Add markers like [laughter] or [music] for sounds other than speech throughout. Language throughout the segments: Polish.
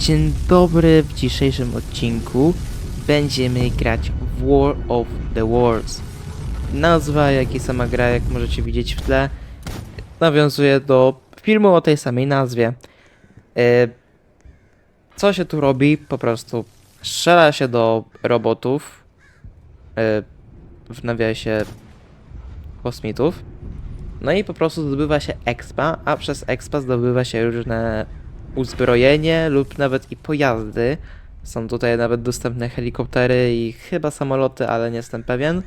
Dzień dobry, w dzisiejszym odcinku będziemy grać w War of the Wars. Nazwa, jak i sama gra, jak możecie widzieć w tle, nawiązuje do filmu o tej samej nazwie. E, co się tu robi? Po prostu strzela się do robotów, e, w nawiasie kosmitów, no i po prostu zdobywa się expa, a przez expa zdobywa się różne uzbrojenie lub nawet i pojazdy. Są tutaj nawet dostępne helikoptery i chyba samoloty, ale nie jestem pewien.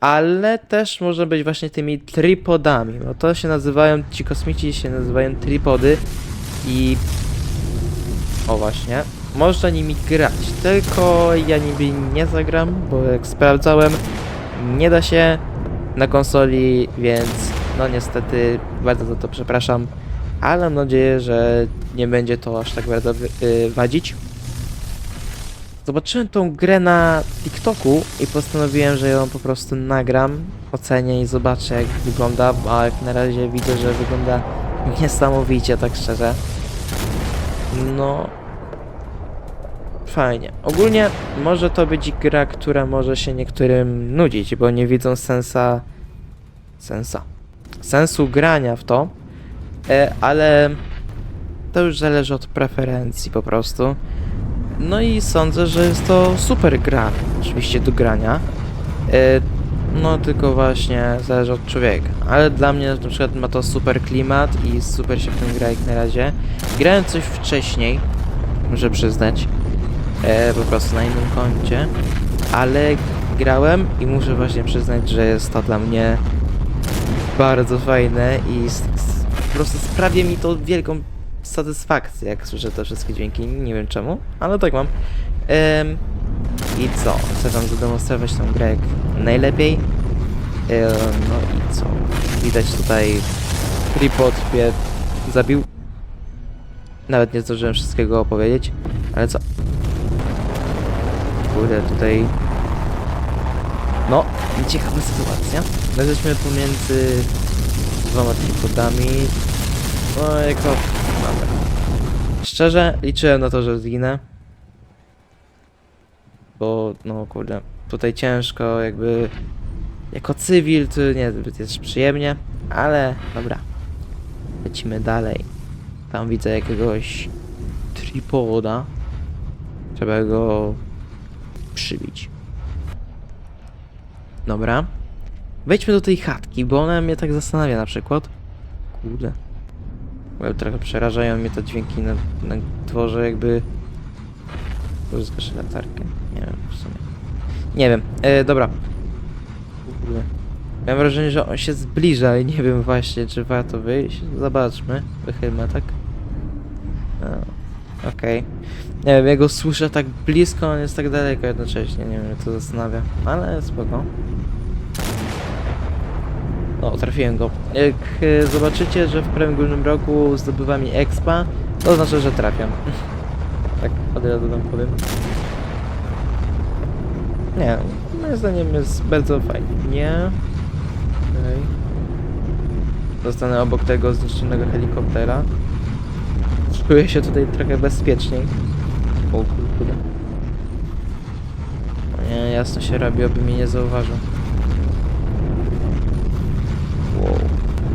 Ale też może być właśnie tymi tripodami, bo to się nazywają, ci kosmici się nazywają tripody i o właśnie, można nimi grać, tylko ja nimi nie zagram, bo jak sprawdzałem, nie da się na konsoli, więc no niestety bardzo za to przepraszam, ale mam nadzieję, że nie będzie to aż tak bardzo wy- y, wadzić. Zobaczyłem tą grę na TikToku i postanowiłem, że ją po prostu nagram, ocenię i zobaczę jak wygląda, a jak na razie widzę, że wygląda niesamowicie, tak szczerze. No, fajnie. Ogólnie może to być gra, która może się niektórym nudzić, bo nie widzą sensa. sensa. Sensu grania w to, e, ale to już zależy od preferencji po prostu. No i sądzę, że jest to super gra, oczywiście do grania. E, no tylko właśnie zależy od człowieka. Ale dla mnie na przykład ma to super klimat i super się w tym gra jak na razie. Grałem coś wcześniej, muszę przyznać e, po prostu na innym koncie, ale grałem i muszę właśnie przyznać, że jest to dla mnie bardzo fajne i po prostu sprawia mi to wielką satysfakcję, jak słyszę te wszystkie dźwięki, nie wiem czemu, ale tak mam. Em, I co? Chcę wam zademonstrować tą grę najlepiej. E, no i co? Widać tutaj tripod mnie zabił. Nawet nie zdążyłem wszystkiego opowiedzieć, ale co? Kurde, tutaj... No, ciekawa sytuacja. My jesteśmy pomiędzy dwoma tripodami. No, jako... Dobra. Szczerze, liczyłem na to, że zginę. Bo, no kurde, tutaj ciężko jakby... Jako cywil to nie zbyt jest przyjemnie, ale dobra. Lecimy dalej. Tam widzę jakiegoś tripoda. Trzeba go przybić. Dobra. Wejdźmy do tej chatki, bo ona mnie tak zastanawia na przykład. Kurde. Trochę przerażają mnie te dźwięki na, na dworze, jakby... Może zgaszę latarkę. Nie wiem, w sumie. Nie wiem. E, dobra. Kurde. Mam wrażenie, że on się zbliża i nie wiem właśnie, czy warto wyjść. Zobaczmy. Wychylmy tak. A, Okej. Nie wiem, ja go słyszę tak blisko, on jest tak daleko jednocześnie, nie wiem, mnie to zastanawia, ale spoko. O, trafiłem go. Jak e, zobaczycie, że w prawym górnym rogu zdobywa mi expa, to znaczy, że trafiam. [laughs] tak, od razu wam powiem. Nie, moim zdaniem jest bardzo fajnie. Nie. Okej. Zostanę obok tego zniszczonego helikoptera. Czuję się tutaj trochę bezpieczniej. O kurde. Nie, jasno się robi, aby mnie nie zauważył. Wow.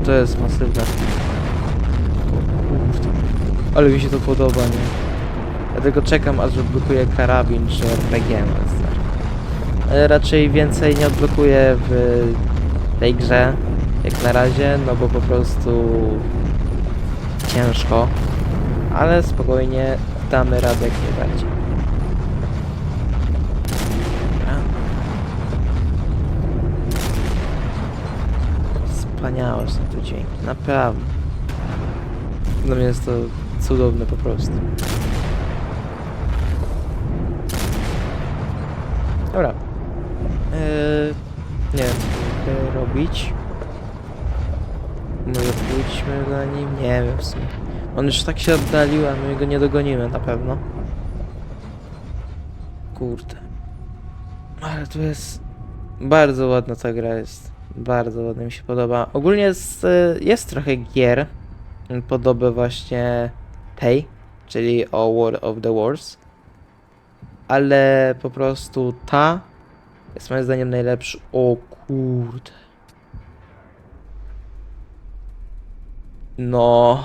To jest masywne. Ale mi się to podoba, nie? Tylko czekam, aż odblokuję karabin czy RPG. Ale raczej więcej nie odblokuję w tej grze, jak na razie, no bo po prostu ciężko ale spokojnie damy radę jak najbardziej. Wspaniałe są te dźwięki, naprawdę. Dla mnie jest to cudowne po prostu. Dobra. Eee, nie wiem, co tutaj robić. Może pójdźmy za nim? Nie wiem w sumie. On już tak się oddalił, a my go nie dogonimy na pewno. Kurde. Ale tu jest... Bardzo ładna ta gra jest. Bardzo ładna mi się podoba. Ogólnie jest, e, jest trochę gier podobę właśnie tej, czyli o War of the Wars. Ale po prostu ta jest moim zdaniem najlepszy. O kurde. No.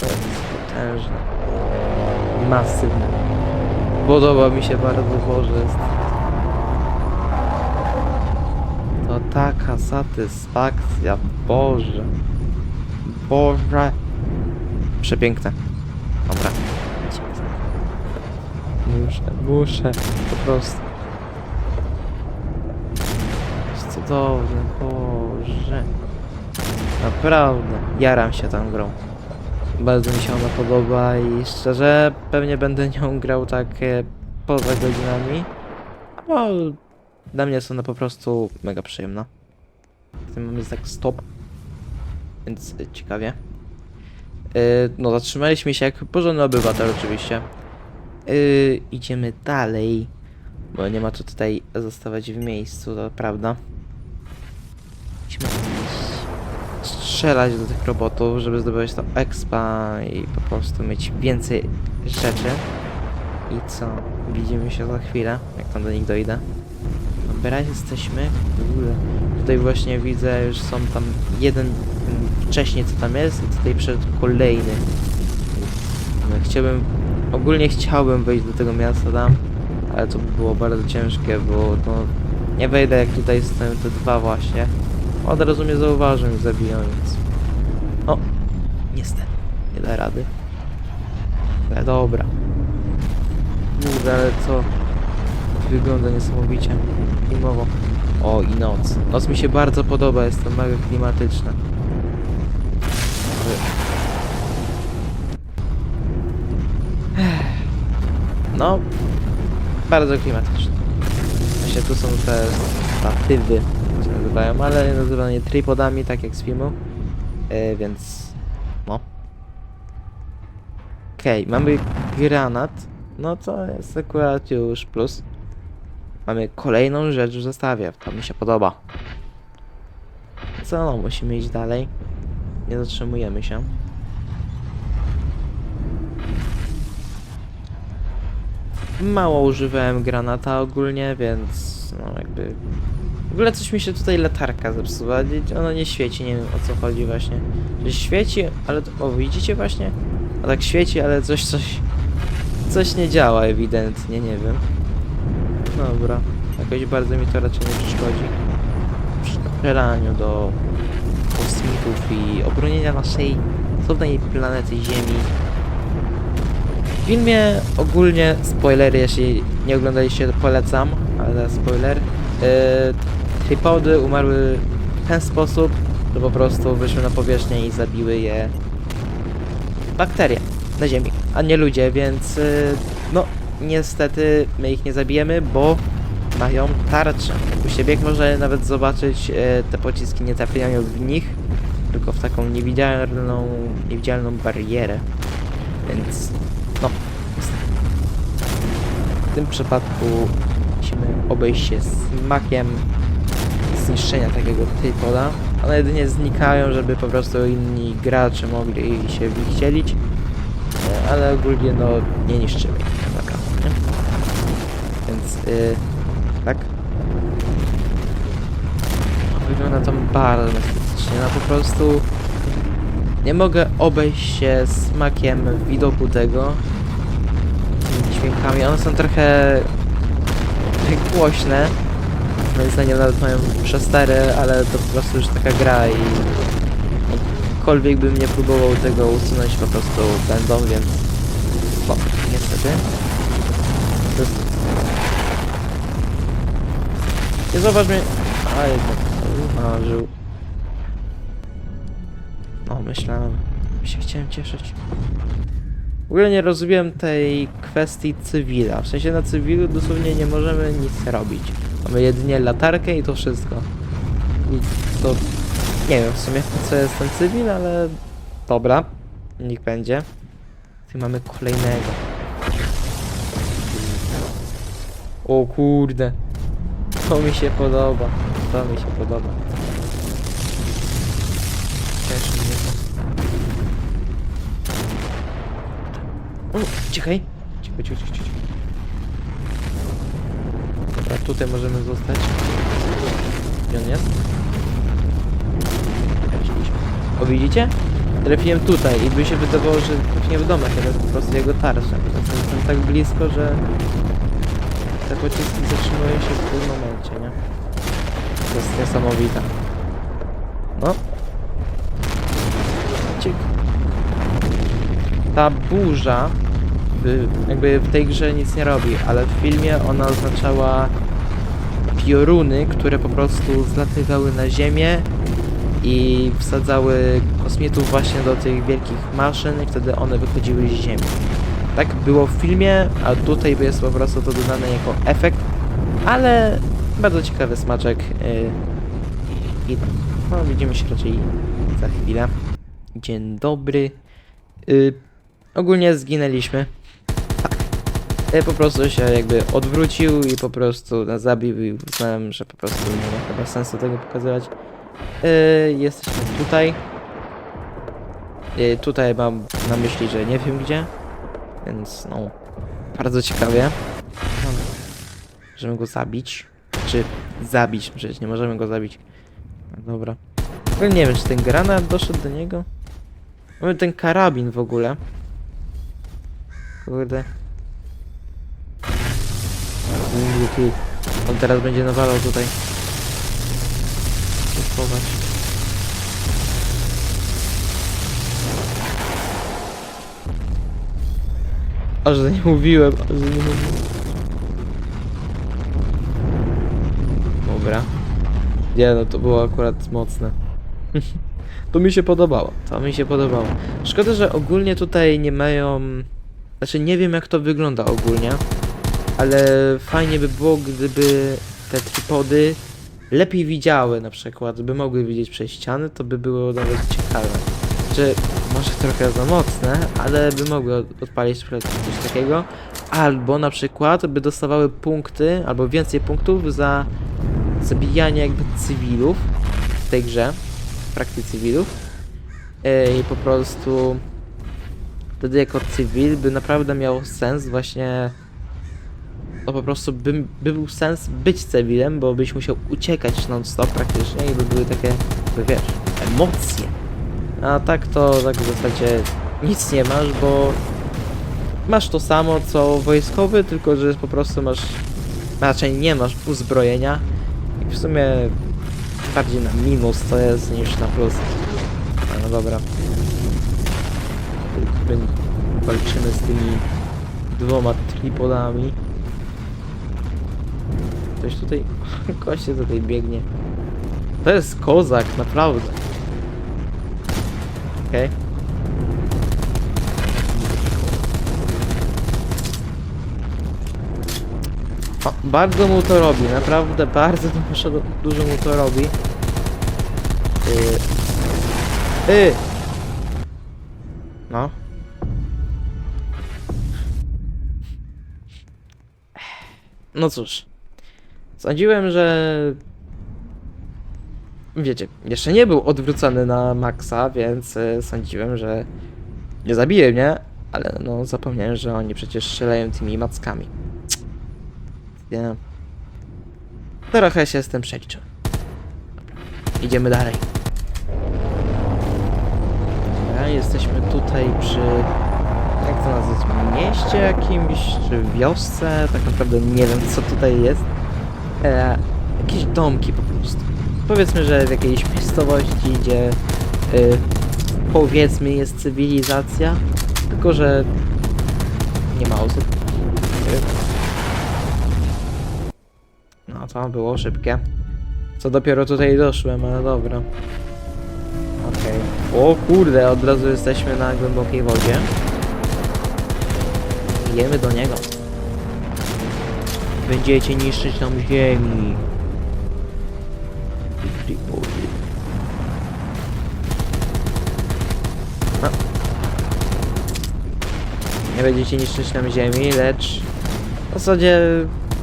To jest potężne. Masywne. Podoba mi się bardzo, Boże. To taka satysfakcja, Boże. Boże. Przepiękne. Dobra. Muszę, muszę, po prostu. Jest cudowne, Boże. Naprawdę, jaram się tą grą. Bardzo mi się ona podoba i szczerze pewnie będę nią grał tak e, poza godzinami. Bo dla mnie jest ona po prostu mega przyjemna. W tym mamy tak stop. Więc e, ciekawie. E, no zatrzymaliśmy się jak porządny obywatel oczywiście. E, idziemy dalej. Bo nie ma co tutaj zostawać w miejscu, to prawda. Musimy strzelać do tych robotów, żeby zdobywać to expa i po prostu mieć więcej rzeczy. I co? Widzimy się za chwilę, jak tam do nich dojdę. Dobra, jesteśmy. Tutaj właśnie widzę, już są tam jeden ten wcześniej co tam jest i tutaj przed kolejny. Chciałbym, ogólnie chciałbym wejść do tego miasta tam, ale to by było bardzo ciężkie, bo no nie wejdę jak tutaj stoją te dwa właśnie. Od razu mnie zauważą i zabiją, więc... O, niestety, nie da rady. Ale dobra. Kurde, ale co? Wygląda niesamowicie. Filmowo. O, i noc. Noc mi się bardzo podoba, jest to mega klimatyczna. Ech. No, bardzo klimatyczne. Właśnie tu są te statywy, jak nazywają, ale nazywane je tripodami, tak jak z filmu. E, więc, no. Okej, mamy granat. No to jest akurat już plus. Mamy kolejną rzecz w zestawie, to mi się podoba. Co no, musimy iść dalej. Nie zatrzymujemy się. Mało używałem granata ogólnie, więc no jakby... Ogóle coś mi się tutaj latarka zepsuła, ona nie świeci, nie wiem o co chodzi właśnie. Że świeci, ale to... O, widzicie właśnie? A tak świeci, ale coś, coś... Coś nie działa ewidentnie, nie wiem. Dobra, jakoś bardzo mi to raczej nie przeszkodzi. W strzelaniu do kosmitów i obronienia naszej cudnej planety Ziemi. W filmie ogólnie spoilery, jeśli nie oglądaliście, polecam, ale spoiler. Yy, tripody umarły w ten sposób, że po prostu wyszły na powierzchnię i zabiły je bakterie na Ziemi, a nie ludzie, więc yy, no niestety my ich nie zabijemy, bo mają tarczę. U siebie można nawet zobaczyć, e, te pociski nie trafiają w nich, tylko w taką niewidzialną, niewidzialną barierę. Więc no, w tym przypadku musimy obejść się smakiem zniszczenia takiego typoda. One jedynie znikają, żeby po prostu inni gracze mogli się w nich dzielić, e, ale ogólnie no nie niszczymy ich tak naprawdę, nie? Więc y, tak. Wygląda to bardzo estetycznie, no po prostu nie mogę obejść się smakiem widoku tego dźwiękami. One są trochę głośne. Moim zdaniem nawet mają przestery, ale to po prostu już taka gra i jakkolwiek bym nie próbował tego usunąć, po prostu będą, więc no, niestety. To jest nie zauważ mnie. A jednak marzył. No, myślałem. się chciałem cieszyć. W ogóle nie rozumiem tej kwestii cywila. W sensie na cywilu dosłownie nie możemy nic robić. Mamy jedynie latarkę i to wszystko. I to... Nie wiem w sumie, co jest ten cywil, ale... Dobra. Niech będzie. Tu mamy kolejnego. O kurde. To mi się podoba. To mi się podoba. Też czekaj. Czekaj, czekaj, czekaj. Dobra, tutaj możemy zostać. Gdzie on jest? O, widzicie? Trafiłem tutaj i by się wydawało, że trafiłem w domek, ale po prostu jego tarczę. Jestem, tak blisko, że te pociski zatrzymują się w tym momencie, nie? To jest niesamowite. No. Ciek. Ta burza jakby w tej grze nic nie robi, ale w filmie ona oznaczała pioruny, które po prostu zlatywały na ziemię i wsadzały kosmitów właśnie do tych wielkich maszyn i wtedy one wychodziły z ziemi. Tak było w filmie, a tutaj jest po prostu to dodane jako efekt, ale bardzo ciekawy smaczek yy, i no, widzimy się raczej za chwilę. Dzień dobry. Yy, ogólnie zginęliśmy. Ja po prostu się jakby odwrócił i po prostu nas zabił i uznałem, że po prostu nie ma chyba sensu tego pokazywać. Yy, jesteśmy tutaj. Yy, tutaj mam na myśli, że nie wiem gdzie. Więc no, bardzo ciekawie. Możemy go zabić. Czy zabić, przecież nie możemy go zabić. No dobra. Ogóle nie wiem, czy ten granat doszedł do niego. Mamy ten karabin w ogóle. Kurde. On teraz będzie nawalał tutaj. Kupować. Aż że nie mówiłem, aż nie mówiłem. Dobra. Nie no, to było akurat mocne. [laughs] to mi się podobało, to mi się podobało. Szkoda, że ogólnie tutaj nie mają... Znaczy nie wiem jak to wygląda ogólnie, ale fajnie by było, gdyby te tripody lepiej widziały na przykład, by mogły widzieć przez ściany, to by było nawet ciekawe. Czy może trochę za mocne, ale by mogły od- odpalić coś takiego. Albo na przykład by dostawały punkty, albo więcej punktów za zabijanie jakby cywilów w tej grze, w praktyce cywilów. E, I po prostu wtedy jako cywil by naprawdę miał sens właśnie to po prostu by, by był sens być cywilem, bo byś musiał uciekać non-stop praktycznie i by były takie, by wiesz, emocje. A tak to tak w zasadzie nic nie masz, bo masz to samo co wojskowy, tylko że po prostu masz, raczej nie masz uzbrojenia i w sumie bardziej na minus to jest niż na plus. A, No dobra. My walczymy z tymi dwoma tripodami. Ktoś tutaj, [laughs] goście tutaj biegnie. To jest kozak, naprawdę. Okej. O, bardzo mu to robi, naprawdę bardzo dużo, dużo mu to robi. Yy. Yy. No. No cóż. Sądziłem, że... Wiecie, jeszcze nie był odwrócony na maksa, więc y, sądziłem, że nie zabije mnie, ale no zapomniałem, że oni przecież strzelają tymi mackami. Nie. Trochę się z tym. Dobra. Idziemy dalej. Dobra, jesteśmy tutaj przy... Jak to nazwać? Mieście jakimś, czy wiosce? Tak naprawdę nie wiem, co tutaj jest. E, jakieś domki po prostu. Powiedzmy, że w jakiejś miejscowości, gdzie y, powiedzmy jest cywilizacja, tylko że nie ma osób. No to było szybkie. Co dopiero tutaj doszłem, ale dobra. Okej. O kurde, od razu jesteśmy na głębokiej wodzie. Idziemy do niego. Będziecie niszczyć nam ziemi. No. Nie będziecie niszczyć nam ziemi, lecz w zasadzie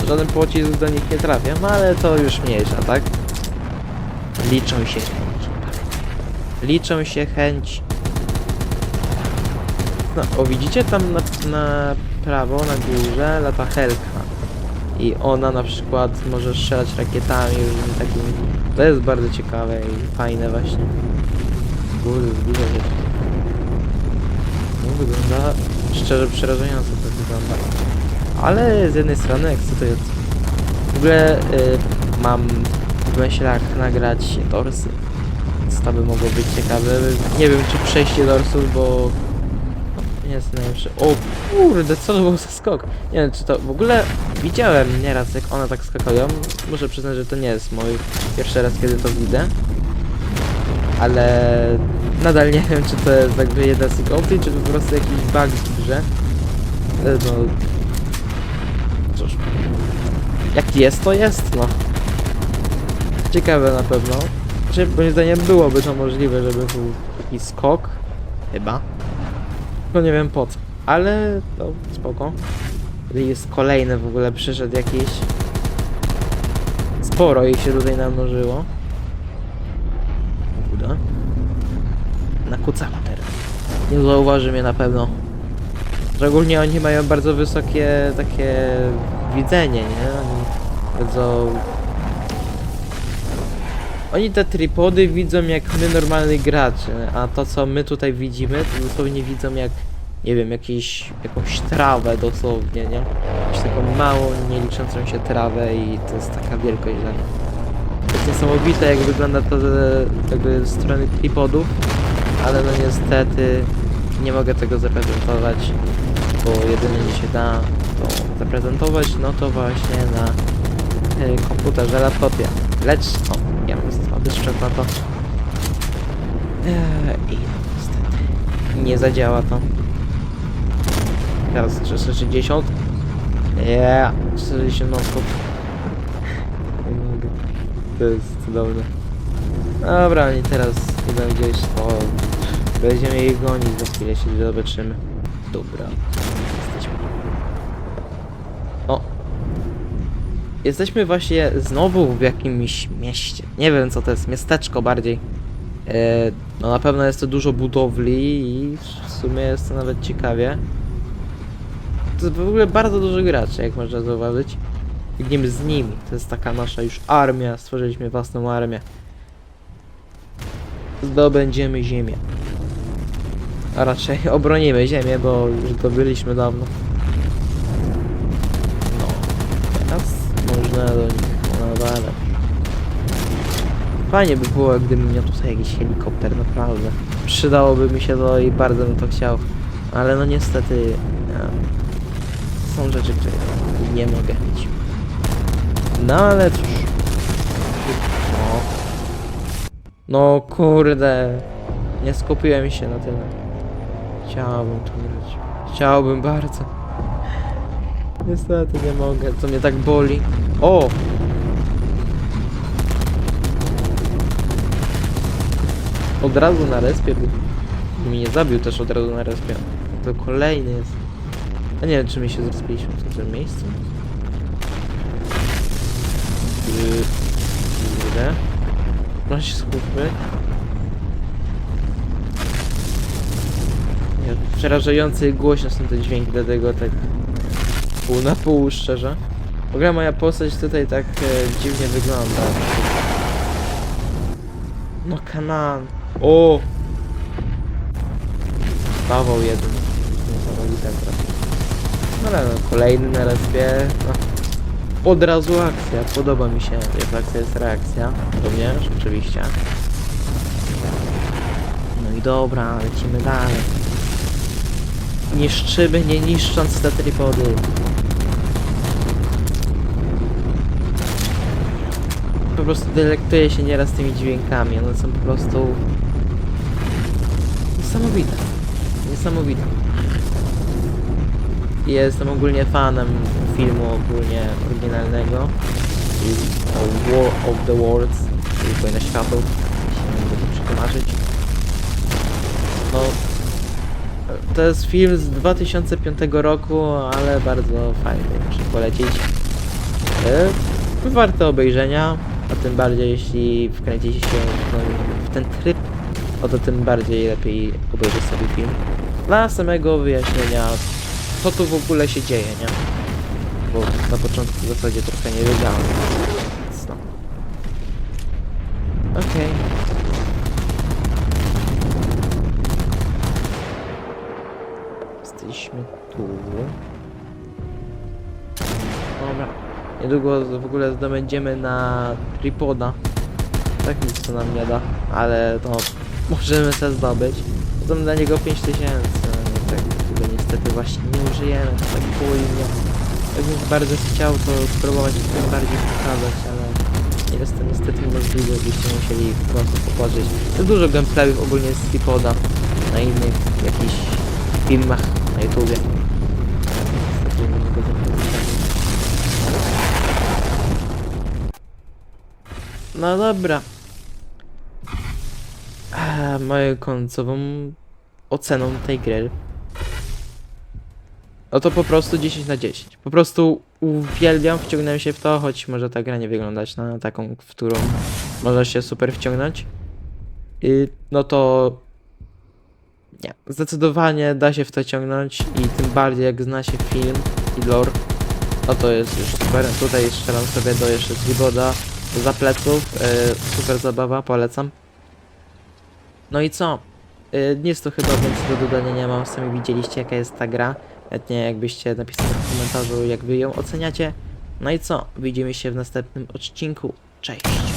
żaden pocisk do nich nie trafia, no ale to już mniejsza, tak? Liczą się chęci. Liczą się jest na... O, widzicie tam na, na prawo, na górze lata Helka. I ona na przykład może strzelać rakietami różnymi takimi. To jest bardzo ciekawe i fajne właśnie. Kurde, dużo rzeczy. No wygląda szczerze przerażająco to wygląda. Ale z jednej strony ekscytująco. W ogóle y, mam w myślach nagrać dorsy. Więc to by mogło być ciekawe. Nie wiem czy przejście dorsów, bo nie jest najlepszy. O kurde, co to był za skok? Nie wiem czy to w ogóle widziałem nieraz jak one tak skakują. Muszę przyznać, że to nie jest mój pierwszy raz kiedy to widzę. Ale nadal nie [laughs] wiem czy to jest jakby jedna z ich opcji, czy po prostu jakiś bug w grze. E, No cóż. Jak jest to jest, no. Ciekawe na pewno. Znaczy, moim zdaniem byłoby to możliwe, żeby był taki skok. Chyba. No nie wiem po co. Ale no spoko. Jest kolejny w ogóle przyszedł jakiś. Sporo ich się tutaj namnożyło. Uda. Nakucała teraz. Nie zauważy mnie na pewno. Szczególnie oni mają bardzo wysokie takie widzenie, nie? Oni bardzo... Oni te tripody widzą jak my normalni gracze, a to co my tutaj widzimy, to dosłownie widzą jak, nie wiem, jakiś, jakąś trawę dosłownie, nie? Jakąś taką małą, nie liczącą się trawę i to jest taka wielkość dla nich. To jest niesamowite jak wygląda to jakby strony tripodów, ale no niestety nie mogę tego zaprezentować, bo jedynie mi się da to zaprezentować, no to właśnie na y, komputerze, laptopie. Lecz, o, na to. Eee, I niestety nie zadziała to. Teraz 360. Yeah, 40 non stop. Nie mogę. To jest cudowne. Dobra, oni teraz idą gdzieś, to będziemy ich gonić, za chwilę się zobaczymy. Dobra, jesteśmy. O! Jesteśmy właśnie znowu w jakimś mieście. Nie wiem co to jest, miasteczko bardziej. E, no na pewno jest to dużo budowli i w sumie jest to nawet ciekawie. To jest w ogóle bardzo dużo graczy, jak można zauważyć. Biegniemy z nimi. To jest taka nasza już armia. Stworzyliśmy własną armię. Zdobędziemy ziemię. A raczej obronimy ziemię, bo już zdobyliśmy dawno. No. Teraz można do nich nawalać. Fajnie by było, gdybym miał tutaj jakiś helikopter, naprawdę. Przydałoby mi się to i bardzo bym to chciał. Ale no niestety... e, są rzeczy, które nie mogę mieć. No ale cóż. No. No kurde. Nie skupiłem się na tyle. Chciałbym to grać. Chciałbym bardzo. Niestety nie mogę. To mnie tak boli. O! Od razu na respie był. Mnie nie zabił też od razu na respie. To kolejny jest. A nie wiem, czy my się zrespiliśmy w tym miejscu. Kurde. No się skupmy. Przerażający głośno są te dźwięki, dlatego tak pół na pół szczerze. W ogóle moja postać tutaj tak e, dziwnie wygląda. No kanan. O! Paweł jeden. No ale no, kolejny na respie. No. Od razu akcja. Podoba mi się, jak akcja jest reakcja. Również, oczywiście. No i dobra, lecimy dalej. Niszczymy, nie niszcząc te tripody. Po prostu delektuję się nieraz tymi dźwiękami. One są po prostu... Niesamowite. Niesamowite. Jestem ogólnie fanem filmu ogólnie oryginalnego. War of the Worlds, czyli Wojna Światów. Jeśli mogę to przetłumaczyć. No, to jest film z 2005 roku, ale bardzo fajny, muszę polecić. E, Warte obejrzenia, a tym bardziej jeśli wkręcicie się w ten tryb, o to tym bardziej lepiej obejrzeć sobie film. dla samego wyjaśnienia, co tu w ogóle się dzieje, nie? Bo na początku w zasadzie trochę nie wiedziałem. Więc no. Okej. Jesteśmy tu. Dobra. Niedługo w ogóle zdobędziemy na tripoda. Tak nic to nam nie da, ale to [laughs] możemy sobie zdobyć. Potem dla niego 5000. no, Tak, tego niestety właśnie nie użyjemy, to tak późno. Jakbym bardzo chciał to spróbować tym bardziej pokazać, ale nie jest to niestety możliwe, byście musieli po prostu popatrzeć. Jest dużo gameplayów ogólnie z tripoda na innych jakichś filmach na YouTubie. No dobra. [clears throat] Moją końcową oceną tej gry. No to po prostu 10 na 10. Po prostu uwielbiam, wciągnąłem się w to, choć może ta gra nie wyglądać na taką, w którą można się super wciągnąć. No to nie, zdecydowanie da się w to ciągnąć i tym bardziej jak zna się film i lore, no to jest już super. Tutaj strzelam sobie do jeszcze Triboda za pleców. E, super zabawa, polecam. No i co? E, nic tu chyba więcej do dodania nie mam. Sami widzieliście jaka jest ta gra. Chętnie jakbyście napisali w komentarzu jak wy ją oceniacie. No i co? Widzimy się w następnym odcinku. Cześć!